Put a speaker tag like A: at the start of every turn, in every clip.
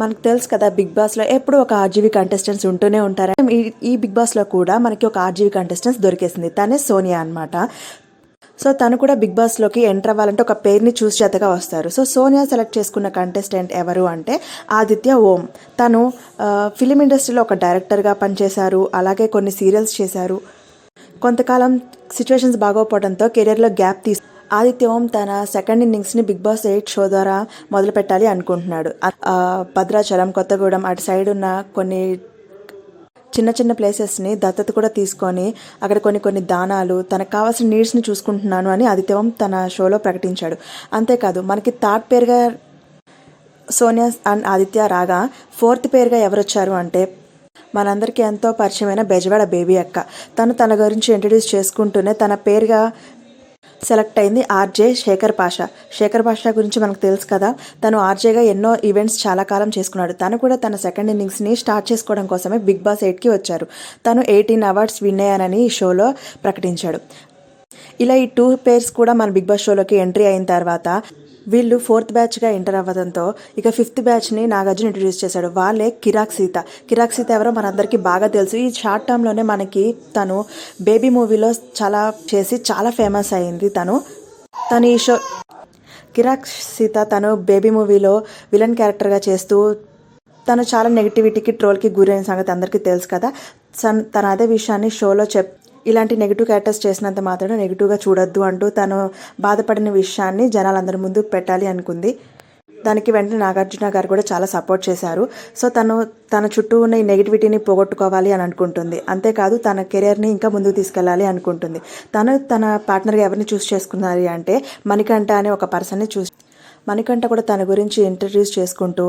A: మనకు తెలుసు కదా బిగ్ బాస్లో ఎప్పుడు ఒక ఆర్జీవీ కంటెస్టెంట్స్ ఉంటూనే ఉంటారు. ఈ ఈ బిగ్ బాస్లో కూడా మనకి ఒక ఆర్జీవీ కంటెస్టెంట్స్ దొరికేసింది. తనే సోనియా అన్నమాట. సో తను కూడా బిగ్ బాస్లోకి ఎంటర్ అవ్వాలంటే ఒక పేరుని చూసి చేతగా వస్తారు. సో సోనియా సెలెక్ట్ చేసుకున్న కంటెస్టెంట్ ఎవరు అంటే ఆదిత్య ఓం. తను ఫిలిం ఇండస్ట్రీలో ఒక డైరెక్టర్గా పనిచేశారు. అలాగే కొన్ని సీరియల్స్ చేశారు. కొంతకాలం సిచ్యువేషన్స్ బాగోపోవడంతో కెరీర్లో గ్యాప్ తీసు ఆదిత్యం తన సెకండ్ ఇన్నింగ్స్ని బిగ్ బాస్ ఎయిట్ షో ద్వారా మొదలు పెట్టాలి అనుకుంటున్నాడు భద్రాచలం కొత్తగూడెం అటు సైడ్ ఉన్న కొన్ని చిన్న చిన్న ప్లేసెస్ని దత్తత కూడా తీసుకొని అక్కడ కొన్ని కొన్ని దానాలు తనకు కావాల్సిన నీడ్స్ని చూసుకుంటున్నాను అని ఆదిత్యవం తన షోలో ప్రకటించాడు. అంతేకాదు మనకి థర్డ్ పేరుగా సోనియా అండ్ ఆదిత్య రాగా ఫోర్త్ పేరుగా ఎవరు వచ్చారు అంటే మనందరికీ ఎంతో పరిచయమైన బెజవాడ బేబీ అక్క. తను తన గురించి ఇంట్రడ్యూస్ చేసుకుంటూనే తన పేరుగా సెలెక్ట్ అయింది ఆర్జే శేఖర్ పాషా. శేఖర్ పాషా గురించి మనకు తెలుసు కదా తను ఆర్జేగా ఎన్నో ఈవెంట్స్ చాలా కాలం చేసుకున్నాడు. తను కూడా తన సెకండ్ ఇన్నింగ్స్ని స్టార్ట్ చేసుకోవడం కోసమే బిగ్ బాస్ ఎయిట్కి వచ్చారు. తను ఎయిటీన్ అవార్డ్స్ విన్ అయ్యానని ఈ షోలో ప్రకటించాడు. ఇలా ఈ టూ పేర్స్ కూడా మన బిగ్ బాస్ షోలోకి ఎంట్రీ అయిన తర్వాత వీళ్ళు ఫోర్త్ బ్యాచ్గా ఎంటర్ అవ్వడంతో ఇక ఫిఫ్త్ బ్యాచ్ని నాగార్జున ఇంట్రడ్యూస్ చేశాడు. వాళ్ళే కిరాక్ సీత. కిరాక్ సీత ఎవరో మనందరికీ బాగా తెలుసు. ఈ షార్ట్ టర్మ్లోనే మనకి తను బేబీ మూవీలో చాలా చేసి చాలా ఫేమస్ అయింది తను. తను ఈ షో కిరాక్ సీత తను బేబీ మూవీలో విలన్ క్యారెక్టర్గా చేస్తూ తను చాలా నెగిటివిటీకి ట్రోల్కి గురైన సంగతి అందరికీ తెలుసు కదా. సన్ తన అదే విషయాన్ని షోలో చెప్ ఇలాంటి నెగిటివ్ క్యారెక్టర్స్ చేసినంత మాత్రం నెగిటివ్గా చూడొద్దు అంటూ తను బాధపడిన విషయాన్ని జనాలందరి ముందు పెట్టాలి అనుకుంది. దానికి వెంటనే నాగార్జున గారు కూడా చాలా సపోర్ట్ చేశారు. సో తను తన చుట్టూ ఉన్న ఈ నెగిటివిటీని పోగొట్టుకోవాలి అని అనుకుంటుంది. అంతేకాదు తన కెరియర్ని ఇంకా ముందుకు తీసుకెళ్ళాలి అనుకుంటుంది. తను తన పార్ట్నర్గా ఎవరిని చూస్ చేసుకున్నారు అంటే మణికంఠ అనే ఒక పర్సన్ని చూస్ మణికంఠ కూడా తన గురించి ఇంట్రడ్యూస్ చేసుకుంటూ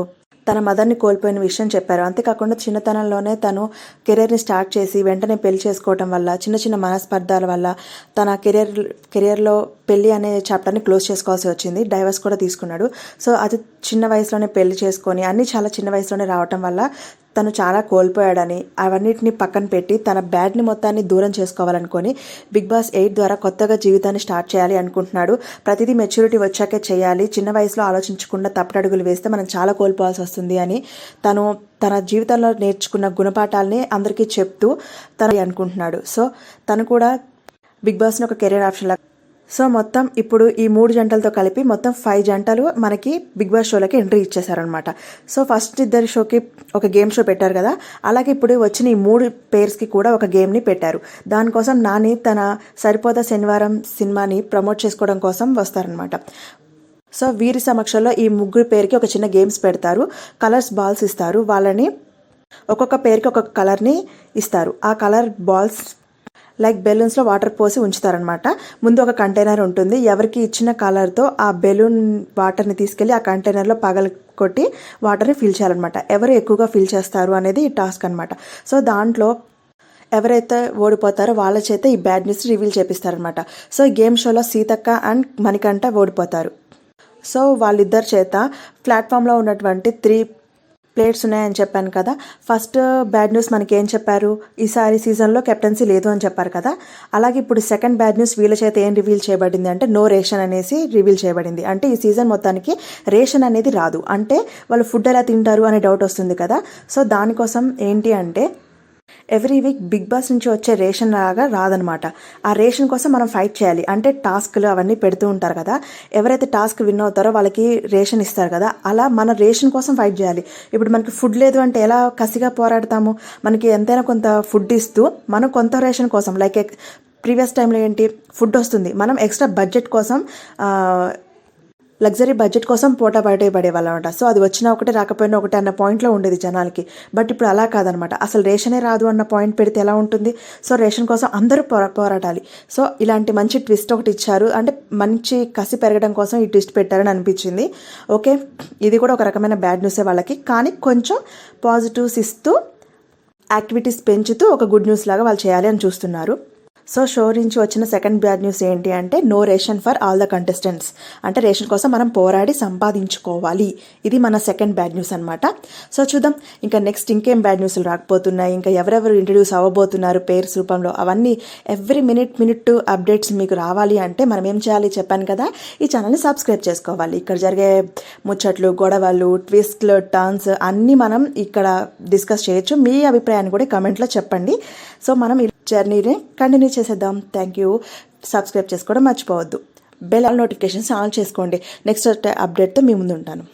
A: తన మదర్ని కోల్పోయిన విషయం చెప్పారు. అంతేకాకుండా చిన్నతనంలోనే తను కెరీర్ని స్టార్ట్ చేసి వెంటనే పెళ్ళి చేసుకోవటం వల్ల చిన్న చిన్న మనస్పర్ధాల వల్ల తన కెరీర్ కెరియర్లో పెళ్ళి అనే చాప్టర్ని క్లోజ్ చేసుకోవాల్సి వచ్చింది. డైవర్స్ కూడా తీసుకున్నాడు. సో అది చిన్న వయసులోనే పెళ్ళి చేసుకొని అన్నీ చాలా చిన్న వయసులోనే రావటం వల్ల తను చాలా కోల్పోయాడని అవన్నిటిని పక్కన పెట్టి తన బ్యాడ్ని మొత్తాన్ని దూరం చేసుకోవాలనుకొని బిగ్ బాస్ ఎయిట్ ద్వారా కొత్తగా జీవితాన్ని స్టార్ట్ చేయాలి అనుకుంటున్నాడు. ప్రతిదీ మెచ్యూరిటీ వచ్చాకే చేయాలి. చిన్న వయసులో ఆలోచించకుండా తప్పటడుగులు వేస్తే మనం చాలా కోల్పోవాల్సి వస్తుంది అని తను తన జీవితంలో నేర్చుకున్న గుణపాఠాలని అందరికీ చెప్తూ తను అనుకుంటున్నాడు. సో తను కూడా బిగ్ బాస్ని ఒక కెరీర్ ఆప్షన్ లాగా సో మొత్తం ఇప్పుడు ఈ మూడు జంటలతో కలిపి మొత్తం ఫైవ్ జంటలు మనకి బిగ్ బాస్ షోలకి ఎంట్రీ ఇచ్చేసారనమాట సో ఫస్ట్ ఇద్దరి షోకి ఒక గేమ్ షో పెట్టారు కదా అలాగే ఇప్పుడు వచ్చిన ఈ మూడు పేర్స్కి కూడా ఒక గేమ్ని పెట్టారు. దానికోసం నాని తన సరిపోదా శనివారం సినిమాని ప్రమోట్ చేసుకోవడం కోసం వస్తారనమాట సో వీరి సమక్షంలో ఈ ముగ్గురు పేరుకి ఒక చిన్న గేమ్స్ పెడతారు. కలర్స్ బాల్స్ ఇస్తారు. వాళ్ళని ఒక్కొక్క పేరుకి ఒక్కొక్క కలర్ని ఇస్తారు. ఆ కలర్ బాల్స్ లైక్ బెలూన్స్లో వాటర్ పోసి ఉంచుతారనమాట ముందు ఒక కంటైనర్ ఉంటుంది. ఎవరికి ఇచ్చిన కలర్తో ఆ బెలూన్ వాటర్ని తీసుకెళ్ళి ఆ కంటైనర్లో పగల కొట్టి వాటర్ని ఫిల్ చేయాలన్నమాట. ఎవరు ఎక్కువగా ఫిల్ చేస్తారు అనేది ఈ టాస్క్ అనమాట సో దాంట్లో ఎవరైతే ఓడిపోతారో వాళ్ళ చేత ఈ బ్యాడ్ న్యూస్ రివీల్ చేపిస్తారనమాట సో ఈ గేమ్ షోలో సీతక్క అండ్ మణికంఠ ఓడిపోతారు. సో వాళ్ళిద్దరి చేత ప్లాట్ఫామ్లో ఉన్నటువంటి త్రీ ప్లేట్స్ ఉన్నాయని చెప్పాను కదా. ఫస్ట్ బ్యాడ్ న్యూస్ మనకి ఏం చెప్పారు ఈసారి సీజన్లో కెప్టెన్సీ లేదు అని చెప్పారు కదా. అలాగే ఇప్పుడు సెకండ్ బ్యాడ్ న్యూస్ వీళ్ళ చేత ఏం రివీల్ చేయబడింది అంటే నో రేషన్ అనేసి రివీల్ చేయబడింది. అంటే ఈ సీజన్ మొత్తానికి రేషన్ అనేది రాదు. అంటే వాళ్ళు ఫుడ్ ఎలా తింటారు అనే డౌట్ వస్తుంది కదా. సో దానికోసం ఏంటి అంటే ఎవ్రీ వీక్ బిగ్ బాస్ నుంచి వచ్చే రేషన్ లాగా రాదనమాట. ఆ రేషన్ కోసం మనం ఫైట్ చేయాలి. అంటే టాస్క్లు అవన్నీ పెడుతూ ఉంటారు కదా. ఎవరైతే టాస్క్ విన్ అవుతారో వాళ్ళకి రేషన్ ఇస్తారు కదా. అలా మన రేషన్ కోసం ఫైట్ చేయాలి. ఇప్పుడు మనకి ఫుడ్ లేదు అంటే ఎలా కసిగా పోరాడతాము? మనకి ఎంతైనా కొంత ఫుడ్ ఇస్తూ మనం కొంత రేషన్ కోసం లైక్ ప్రీవియస్ టైంలో ఏంటి? ఫుడ్ వస్తుంది. మనం ఎక్స్ట్రా బడ్జెట్ కోసం లగ్జరీ బడ్జెట్ కోసం పోటా బయట అనమాట సో అది వచ్చినా ఒకటే రాకపోయినా ఒకటే అన్న పాయింట్లో ఉండేది జనాలకి. బట్ ఇప్పుడు అలా కాదనమాట. అసలు రేషనే రాదు అన్న పాయింట్ పెడితే ఎలా ఉంటుంది? సో రేషన్ కోసం అందరూ పోరా పోరాటాలి సో ఇలాంటి మంచి ట్విస్ట్ ఒకటి ఇచ్చారు. అంటే మంచి కసి పెరగడం కోసం ఈ ట్విస్ట్ పెట్టారని అనిపించింది. ఓకే ఇది కూడా ఒక రకమైన బ్యాడ్ న్యూసే వాళ్ళకి. కానీ కొంచెం పాజిటివ్స్ ఇస్తూ యాక్టివిటీస్ పెంచుతూ ఒక గుడ్ న్యూస్ లాగా వాళ్ళు చేయాలి అని చూస్తున్నారు. సో షో నుంచి వచ్చిన సెకండ్ బ్యాడ్ న్యూస్ ఏంటి అంటే no ration for all the contestants. అంటే రేషన్ కోసం మనం పోరాడి సంపాదించుకోవాలి. ఇది మన సెకండ్ బ్యాడ్ న్యూస్ అనమాట సో చూద్దాం ఇంకా నెక్స్ట్ ఇంకేం బ్యాడ్ న్యూస్లు రాకపోతున్నాయి? ఇంకా ఎవరెవరు ఇంట్రడ్యూస్ అవ్వబోతున్నారు పేర్స్ రూపంలో? అవన్నీ ఎవ్రీ మినిట్ మినిట్ అప్డేట్స్ మీకు రావాలి అంటే మనం ఏం చేయాలి చెప్పాను కదా? ఈ ఛానల్ని సబ్స్క్రైబ్ చేసుకోవాలి. ఇక్కడ జరిగే ముచ్చట్లు గొడవలు ట్విస్ట్లు టర్న్స్ అన్నీ మనం ఇక్కడ డిస్కస్ చేయొచ్చు. మీ అభిప్రాయాన్ని కూడా కమెంట్లో చెప్పండి. సో మనం జర్నీని కంటిన్యూ చేసేద్దాం. థ్యాంక్ యూ సబ్స్క్రైబ్ చేసుకోవడం మర్చిపోవద్దు. బెల్ నోటిఫికేషన్స్ ఆన్ చేసుకోండి. నెక్స్ట్ అప్డేట్తో మీ ముందు ఉంటాను